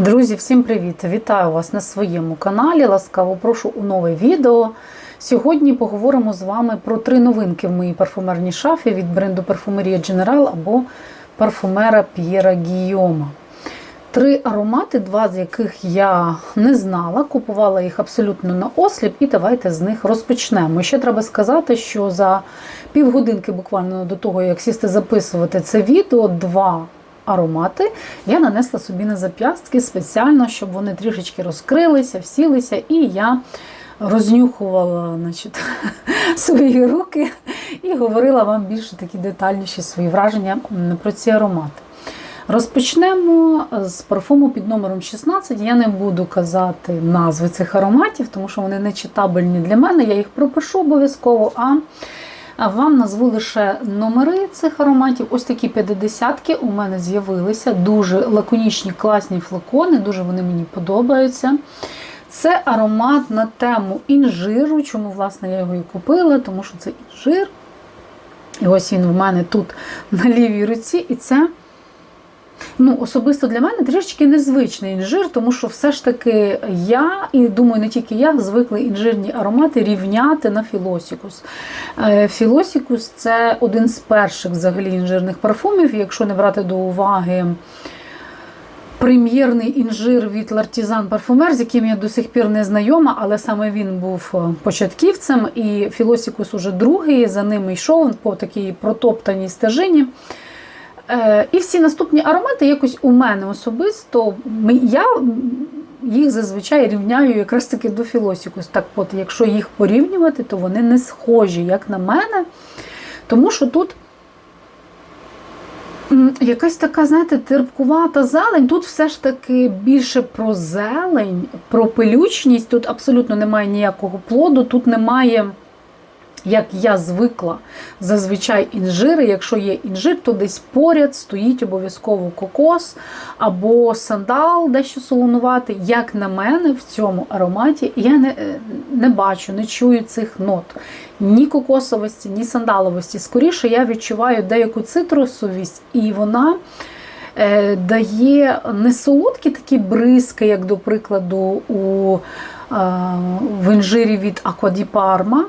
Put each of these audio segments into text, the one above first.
Друзі, всім привіт! Вітаю вас на своєму каналі. Ласкаво прошу у нове відео. Сьогодні поговоримо з вами про три новинки в моїй парфумерній шафі від бренду Парфумерія Дженерал або парфумера П'єра Гійома. Три аромати, два з яких я не знала, купувала їх абсолютно на осліп, і давайте з них розпочнемо. Ще треба сказати, що за півгодинки, буквально до того, як сісти записувати це відео, два аромати я нанесла собі на зап'ястки спеціально, щоб вони трішечки розкрилися, всілися, і я рознюхувала значить, свої руки і говорила вам більше такі детальніші свої враження про ці аромати. Розпочнемо з парфуму під номером 16. Я не буду казати назви цих ароматів, тому що вони не читабельні для мене. Я їх пропишу обов'язково. А вам назву лише номери цих ароматів. Ось такі 50-ки у мене з'явилися. Дуже лаконічні, класні флакони, дуже вони мені подобаються. Це аромат на тему інжиру. Чому, власне, я його і купила, тому що це інжир. І ось він в мене тут на лівій руці. І це ну, особисто для мене трішечки незвичний інжир, тому що все ж таки я, і думаю, не тільки я, звикли інжирні аромати рівняти на філосікус. Філосікус це один з перших взагалі інжирних парфумів, якщо не брати до уваги. Прем'єрний інжир від Лартізан Парфумер, з яким я до сих пір не знайома, але саме він був початківцем, і Філосікус уже другий, за ним йшов по такій протоптаній стежині. І всі наступні аромати якось у мене особисто, я їх зазвичай рівняю якраз таки до філосікус. Так от, якщо їх порівнювати, то вони не схожі, як на мене. Тому що тут якась така, знаєте, терпкувата зелень. Тут все ж таки більше про зелень, про пилючність. Тут абсолютно немає ніякого плоду, тут немає. Як я звикла, зазвичай інжири, якщо є інжир, то десь поряд стоїть обов'язково кокос або сандал, дещо солонувати. Як на мене, в цьому ароматі я не не бачу, не чую цих нот. Ні кокосовості, ні сандаловості. Скоріше я відчуваю деяку цитрусовість, і вона е, дає не солодкі такі бризки, як, до прикладу, у, е, в інжирі від Аквадіпарма.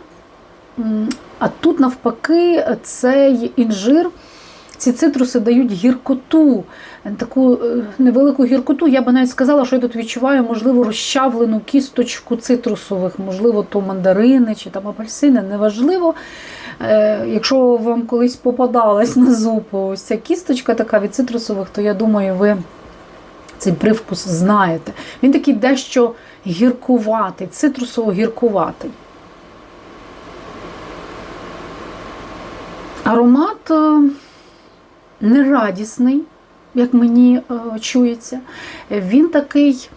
А тут, навпаки, цей інжир, ці цитруси дають гіркоту, таку невелику гіркоту. Я би навіть сказала, що я тут відчуваю, можливо, розчавлену кісточку цитрусових, можливо, то мандарини чи там апельсини, неважливо. Якщо вам колись попадалась на зуб ось ця кісточка така від цитрусових, то я думаю, ви цей привкус знаєте. Він такий дещо гіркуватий, цитрусово-гіркуватий. Аромат е, нерадісний, як мені е, чується. Він такий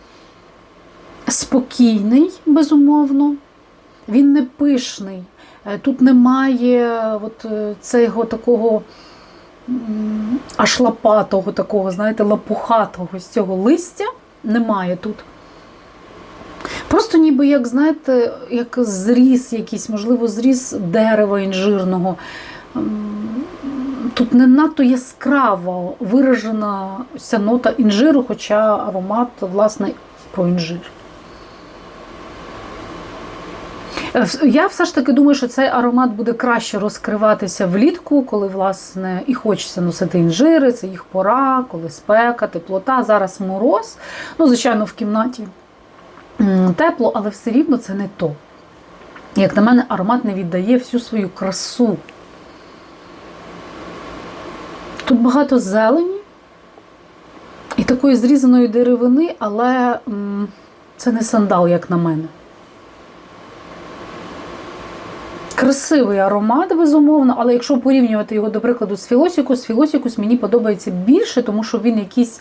спокійний, безумовно, він не пишний. Е, тут немає от цього такого аж лопатого, такого, знаєте, лапухатого з цього листя немає тут. Просто ніби, як, знаєте, як зріз якийсь, можливо, зріз дерева інжирного. Тут не надто яскраво виражена ця нота інжиру, хоча аромат, власне, про інжир. Я все ж таки думаю, що цей аромат буде краще розкриватися влітку, коли, власне, і хочеться носити інжири, це їх пора, коли спека, теплота. Зараз мороз. Ну, звичайно, в кімнаті тепло, але все рівно це не то. Як на мене, аромат не віддає всю свою красу. Тут багато зелені і такої зрізаної деревини, але це не сандал, як на мене. Красивий аромат, безумовно, але якщо порівнювати його, до прикладу, з Філосікус, Філосікус мені подобається більше, тому що він якийсь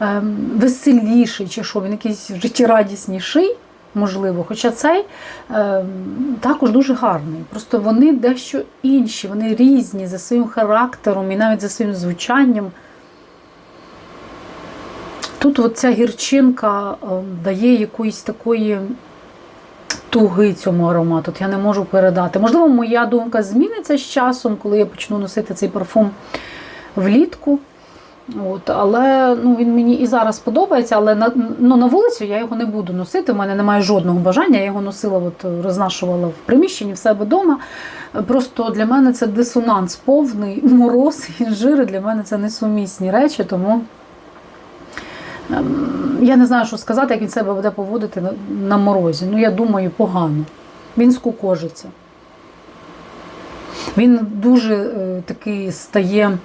ем, веселіший, чи що, він якийсь життєрадісніший можливо. Хоча цей е, також дуже гарний. Просто вони дещо інші, вони різні за своїм характером і навіть за своїм звучанням. Тут ця гірчинка е, дає якоїсь такої туги цьому аромату. Я не можу передати. Можливо, моя думка зміниться з часом, коли я почну носити цей парфум влітку. От, але ну, він мені і зараз подобається, але на, ну, на вулицю я його не буду носити. У мене немає жодного бажання. Я його носила, от, рознашувала в приміщенні в себе вдома. Просто для мене це дисонанс повний, мороз, інжири для мене це несумісні речі, тому ем, я не знаю, що сказати, як він себе буде поводити на, на морозі. Ну, я думаю, погано. Він скукожиться. Він дуже е, такий стає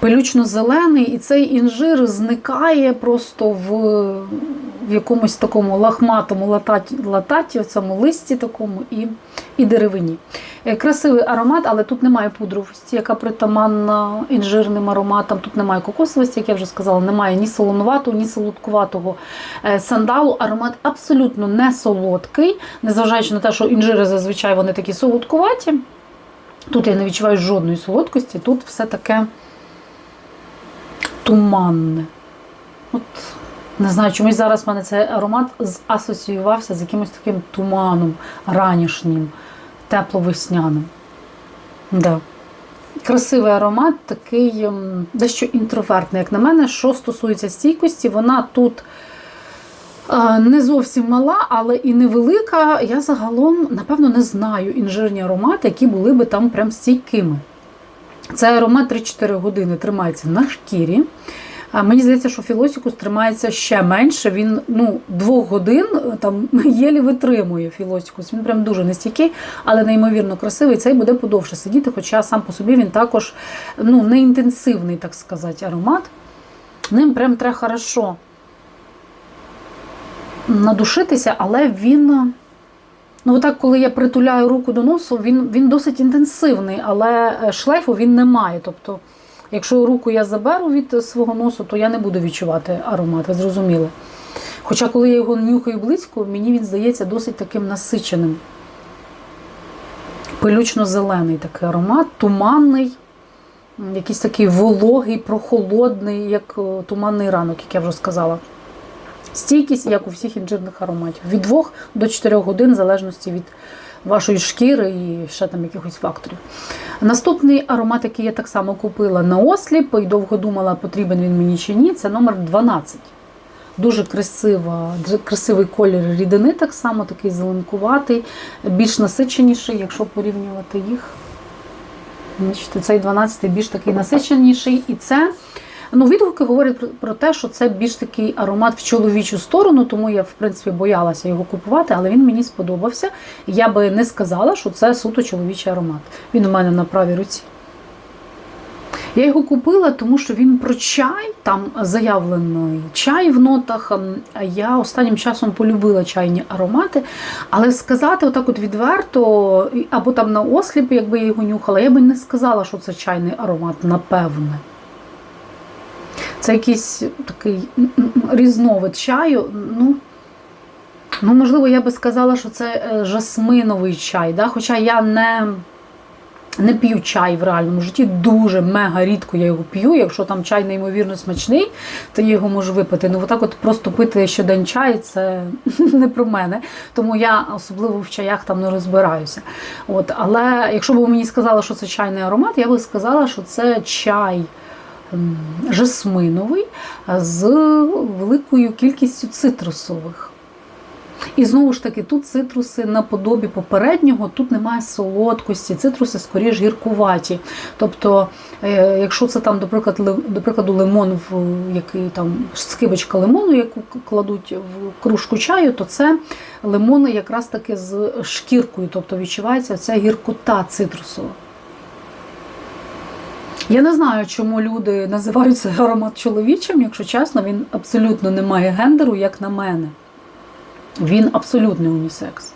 пелючно-зелений, і цей інжир зникає просто в, в якомусь такому лахматому лататі, лататі, цьому листі такому і, і деревині. Е, Красивий аромат, але тут немає пудровості, яка притаманна інжирним ароматам. Тут немає кокосовості, як я вже сказала, немає ні солонуватого, ні солодкуватого е, сандалу. Аромат абсолютно не солодкий, незважаючи на те, що інжири зазвичай вони такі солодкуваті. Тут я не відчуваю жодної солодкості, тут все таке туманне. От, не знаю, чомусь зараз в мене цей аромат асоціювався з якимось таким туманом ранішнім, тепловесняним. Да. Красивий аромат, такий ем, дещо інтровертний, як на мене. Що стосується стійкості, вона тут е, не зовсім мала, але і невелика. Я загалом, напевно, не знаю інжирні аромати, які були би там прям стійкими. Цей аромат 3-4 години тримається на шкірі. А Мені здається, що філосікус тримається ще менше. Він ну, двох годин е, там єлі витримує філосікус. Він прям дуже нестійкий, але неймовірно красивий. Цей буде подовше сидіти, хоча сам по собі він також ну, не інтенсивний, так сказати, аромат. Ним прям треба хорошо надушитися, але він. Ну, отак, коли я притуляю руку до носу, він він досить інтенсивний, але е, шлейфу він не має. Тобто, якщо руку я заберу від свого носу, то я не буду відчувати аромат, ви зрозуміли. Хоча, коли я його нюхаю близько, мені він здається досить таким насиченим. Пилючно-зелений такий аромат, туманний, якийсь такий вологий, прохолодний, як е, туманний ранок, як я вже сказала. Стійкість, як у всіх інжирних ароматів. Від 2 до 4 годин, в залежності від вашої шкіри і ще там якихось факторів. Наступний аромат, який я так само купила на осліп і довго думала, потрібен він мені чи ні, це номер 12. Дуже красива, красивий колір рідини, так само, такий зеленкуватий, більш насиченіший, якщо порівнювати їх. Цей 12 більш такий насиченіший. І це Ну, відгуки говорять про те, що це більш такий аромат в чоловічу сторону, тому я, в принципі, боялася його купувати, але він мені сподобався. Я би не сказала, що це суто чоловічий аромат. Він у мене на правій руці. Я його купила, тому що він про чай, там заявлений чай в нотах. Я останнім часом полюбила чайні аромати. Але сказати, отак от відверто, або там на осліп, якби я його нюхала, я би не сказала, що це чайний аромат, напевне. Це якийсь такий різновид чаю. Ну, ну, можливо, я би сказала, що це е, жасминовий чай. Да? Хоча я не не п'ю чай в реальному житті, дуже мега рідко я його п'ю. Якщо там чай неймовірно смачний, то я його можу випити. Ну, отак от просто пити щодень чай це не про мене. Тому я особливо в чаях там не розбираюся. От, Але якщо б мені сказали, що це чайний аромат, я би сказала, що це чай жасминовий з великою кількістю цитрусових. І знову ж таки, тут цитруси наподобі попереднього, тут немає солодкості, цитруси скоріш гіркуваті. Тобто, е, якщо це там, до прикладу, лимон, в який там скибочка лимону, яку кладуть в кружку чаю, то це лимон якраз таки з шкіркою, тобто відчувається ця гіркота цитрусова. Я не знаю, чому люди називають цей аромат чоловічим, якщо чесно, він абсолютно не має гендеру, як на мене. Він абсолютний унісекс.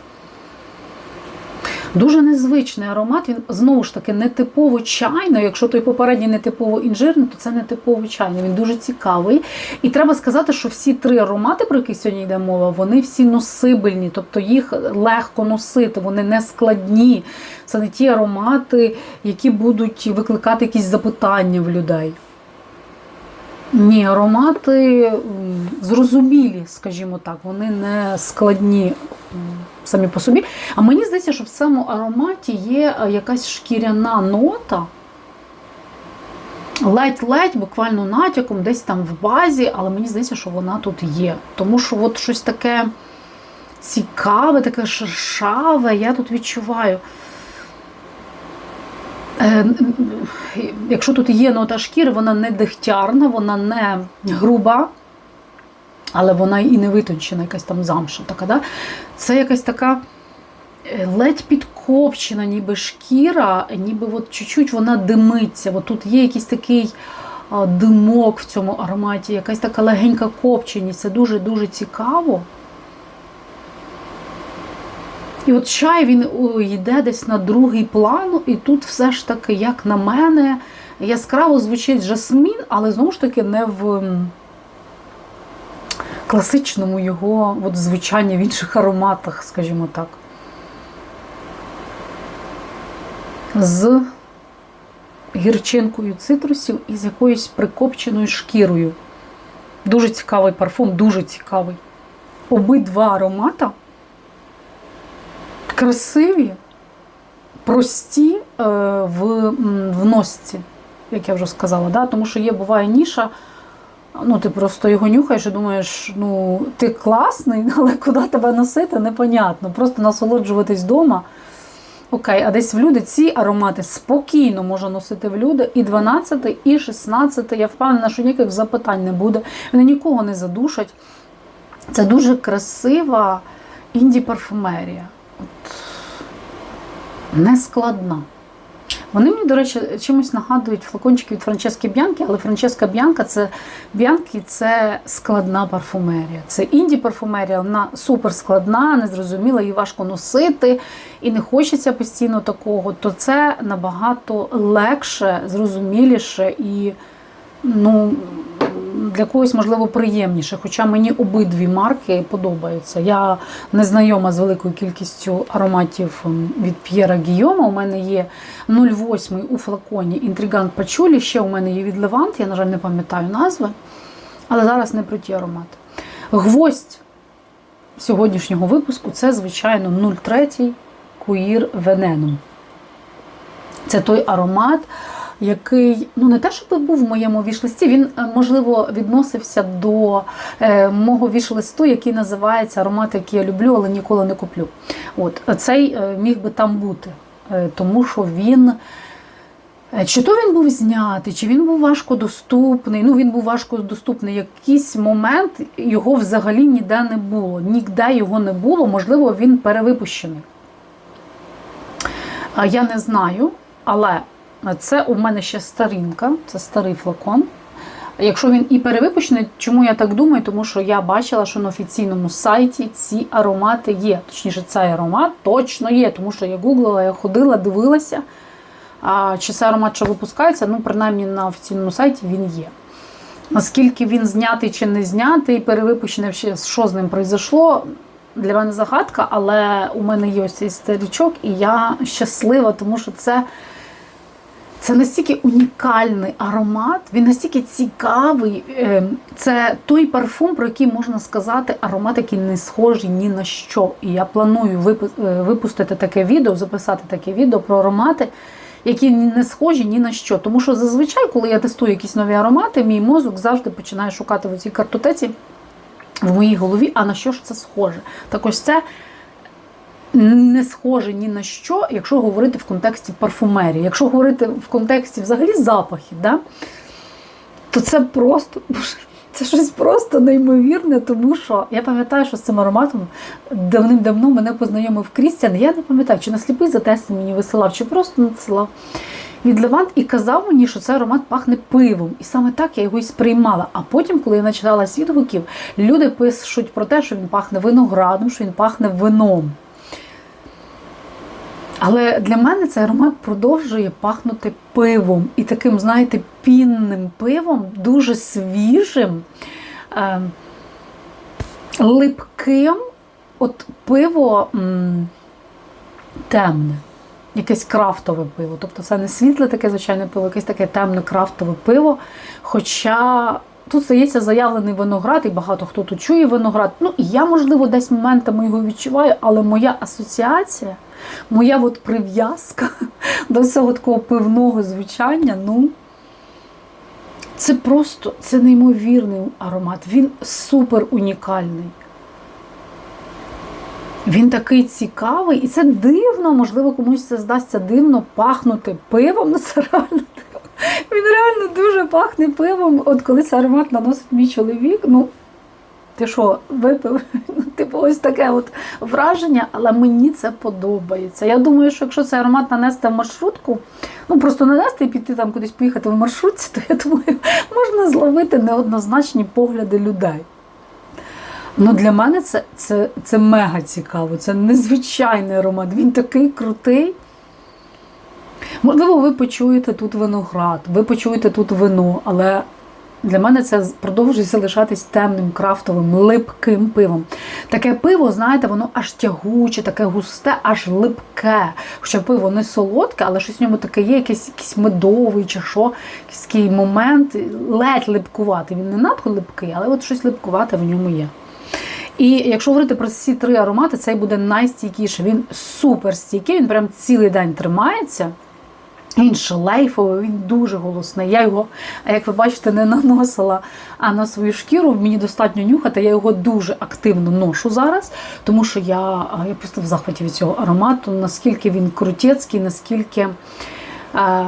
Дуже незвичний аромат, він знову ж таки не типово чайний. Якщо той попередній не типово інжирний, то це не типово чайний. Він дуже цікавий. І треба сказати, що всі три аромати, про які сьогодні йде мова, вони всі носибельні, тобто їх легко носити, вони не складні. Це не ті аромати, які будуть викликати якісь запитання в людей. Ні, аромати зрозумілі, скажімо так, вони не складні самі по собі. А мені здається, що в цьому ароматі є якась шкіряна нота. ледь-ледь, буквально натяком, десь там в базі, але мені здається, що вона тут є. Тому що от щось таке цікаве, таке шершаве, я тут відчуваю. Е, Якщо тут є нота шкіри, вона не дегтярна, вона не груба, але вона і не витончена, якась там замша. така. Да? Це якась така е, ледь підкопчена, ніби шкіра, ніби от чуть-чуть вона димиться. От тут є якийсь такий димок в цьому ароматі, якась така легенька копченість. Це дуже-дуже цікаво. І от чай він йде десь на другий план, і тут все ж таки, як на мене, яскраво звучить жасмін, але знову ж таки не в класичному його от, звучанні в інших ароматах, скажімо так. З гірчинкою цитрусів і з якоюсь прикопченою шкірою. Дуже цікавий парфум, дуже цікавий. Обидва аромата красиві, прості е, в, в носці, як я вже сказала. Да? Тому що є, буває ніша, ну ти просто його нюхаєш і думаєш, ну ти класний, але куди тебе носити, непонятно. Просто насолоджуватись вдома. Окей, а десь в люди ці аромати спокійно можна носити в люди. І 12, і 16. Я впевнена, що ніяких запитань не буде. Вони нікого не задушать. Це дуже красива інді-парфумерія. От. Нескладна. Вони мені, до речі, чимось нагадують флакончики від Франчески Б'янки, але Франческа Б'янка це Б'янки це складна парфумерія. Це інді парфумерія, вона супер складна, незрозуміла, її важко носити і не хочеться постійно такого. То це набагато легше, зрозуміліше і ну, для когось, можливо, приємніше. Хоча мені обидві марки подобаються. Я не знайома з великою кількістю ароматів від П'єра Гійома. У мене є 0,8 у флаконі Інтригант Пачулі. Ще у мене є від Левант, я, на жаль, не пам'ятаю назви. Але зараз не про ті аромати. Гвоздь сьогоднішнього випуску це, звичайно, 03 Queer Venenom. Це той аромат який ну не те, щоб був в моєму вішлисті, він можливо відносився до е, мого вішлисту, який називається Аромати, які я люблю, але ніколи не куплю. От цей е, міг би там бути, е, тому що він. Чи то він був знятий, чи він був важко доступний. Ну, він був важко доступний. Якийсь момент його взагалі ніде не було. Ніде його не було, можливо, він перевипущений. Я не знаю, але це у мене ще старинка, це старий флакон. Якщо він і перевипущений, чому я так думаю? Тому що я бачила, що на офіційному сайті ці аромати є. Точніше, цей аромат точно є, тому що я гуглила, я ходила, дивилася. А Чи це аромат, що випускається, ну, принаймні на офіційному сайті він є. Наскільки він знятий чи не знятий, перевипущений, що з ним пройшло, для мене загадка, але у мене є ось цей старічок, і я щаслива, тому що це. Це настільки унікальний аромат, він настільки цікавий. Е, це той парфум, про який можна сказати, аромат, який не схожий ні на що. І я планую е, випустити таке відео, записати таке відео про аромати, які не схожі ні на що. Тому що зазвичай, коли я тестую якісь нові аромати, мій мозок завжди починає шукати в цій картотеці в моїй голові, а на що ж це схоже. Так ось це не схоже ні на що, якщо говорити в контексті парфумерії. Якщо говорити в контексті взагалі запахів, да, то це просто це щось просто неймовірне, тому що я пам'ятаю, що з цим ароматом давним-давно мене познайомив Крістіан. Я не пам'ятаю, чи на сліпий затест мені висилав, чи просто надсилав від Левант і казав мені, що цей аромат пахне пивом. І саме так я його і сприймала. А потім, коли я начиталась відгуків, люди пишуть про те, що він пахне виноградом, що він пахне вином. Але для мене цей аромат продовжує пахнути пивом. І таким, знаєте, пінним пивом, дуже свіжим, е, липким. От пиво м, темне, якесь крафтове пиво. Тобто це не світле таке звичайне пиво, якесь таке темне крафтове пиво. Хоча тут здається заявлений виноград, і багато хто тут чує виноград. Ну, я, можливо, десь моментами його відчуваю, але моя асоціація. Моя от прив'язка до цього такого пивного звучання, ну, Це просто це неймовірний аромат. Він супер унікальний. Він такий цікавий, і це дивно, можливо, комусь це здасться дивно пахнути пивом. Ну, це реально дивно. Він реально дуже пахне пивом. От коли цей аромат наносить мій чоловік, ну ти що, випив? Ну, типу, ось таке от враження, але мені це подобається. Я думаю, що якщо цей аромат нанести в маршрутку, ну просто нанести і піти там кудись поїхати в маршрутці, то я думаю, можна зловити неоднозначні погляди людей. Ну, для мене це, це, це мега цікаво, це незвичайний аромат. Він такий крутий. Можливо, ви почуєте тут виноград, ви почуєте тут вино, але для мене це продовжує залишатись темним, крафтовим, липким пивом. Таке пиво, знаєте, воно аж тягуче, таке густе, аж липке. Хоча пиво не солодке, але щось в ньому таке є, якийсь, якийсь медовий чи що, якийсь такий момент, ледь липкуватий. Він не надто липкий, але от щось липкувате в ньому є. І якщо говорити про ці три аромати, цей буде найстійкіший. Він супер стійкий, він прям цілий день тримається. Він шлейфовий, він дуже голосний. Я його, як ви бачите, не наносила а на свою шкіру. Мені достатньо нюхати. Я його дуже активно ношу зараз, тому що я я просто в захваті від цього аромату, наскільки він крутецький, наскільки. Е,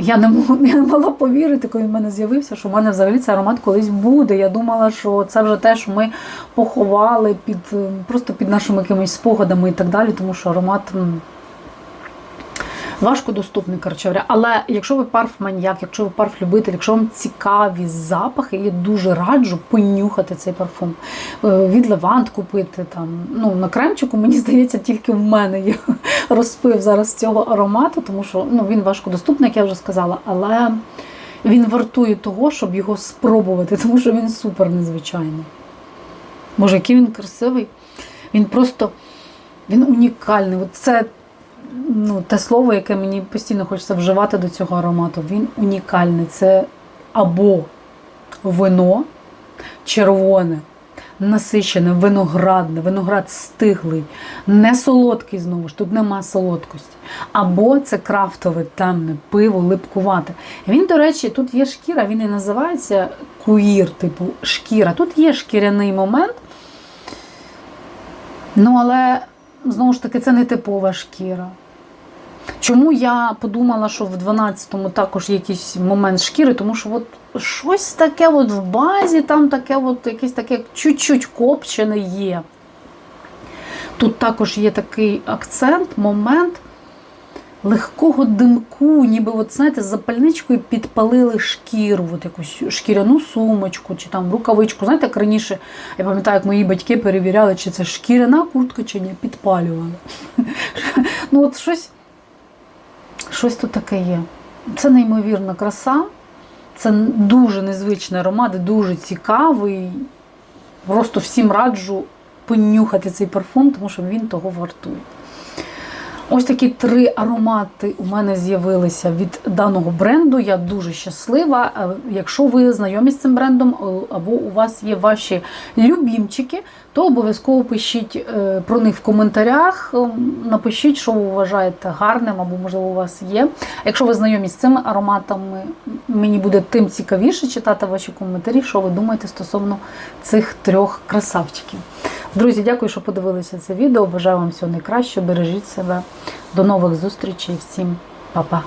я не я не могла повірити, коли в мене з'явився, що в мене взагалі цей аромат колись буде. Я думала, що це вже те, що ми поховали під просто під нашими якимись спогадами і так далі, тому що аромат важко доступний, говоря. Але якщо ви парф-маньяк, якщо ви парф-любитель, якщо вам цікаві запахи, я дуже раджу понюхати цей парфум. Е, від Левант купити там. Ну, на кремчику, мені здається, тільки в мене є розпив зараз цього аромату, тому що ну, він важко доступний, як я вже сказала, але він вартує того, щоб його спробувати, тому що він супер незвичайний. Боже, який він красивий. Він просто він унікальний. Це ну, те слово, яке мені постійно хочеться вживати до цього аромату. Він унікальний. Це або вино червоне, насичене, виноградне, виноград стиглий, не солодкий знову ж, тут нема солодкості. Або це крафтове, темне, пиво, липкувате. Він, до речі, тут є шкіра, він і називається куїр, типу шкіра. Тут є шкіряний момент. Ну, але, знову ж таки, це не типова шкіра. Чому я подумала, що в 12-му також якийсь момент шкіри, тому що от щось таке от в базі, там таке от якесь таке чуть-чуть копчене є. Тут також є такий акцент, момент легкого димку, ніби от, знаєте, з запальничкою підпалили шкіру, от якусь шкіряну сумочку чи там рукавичку. Знаєте, як раніше, я пам'ятаю, як мої батьки перевіряли, чи це шкіряна куртка, чи ні, підпалювали. Ну, от щось. Щось тут таке є. Це неймовірна краса, це дуже незвичний аромат, дуже цікавий. Просто всім раджу понюхати цей парфум, тому що він того вартує. Ось такі три аромати у мене з'явилися від даного бренду. Я дуже щаслива. Е, Якщо ви знайомі з цим брендом, е, або у вас є ваші любімчики, то обов'язково пишіть е, про них в коментарях. Напишіть, що ви вважаєте гарним, або, можливо, у вас є. Якщо ви знайомі з цими ароматами, мені буде тим цікавіше читати ваші коментарі, що ви думаєте стосовно цих трьох красавчиків. Друзі, дякую, що подивилися це відео. Бажаю вам всього найкращого. Бережіть себе. До нових зустрічей. Всім па-па.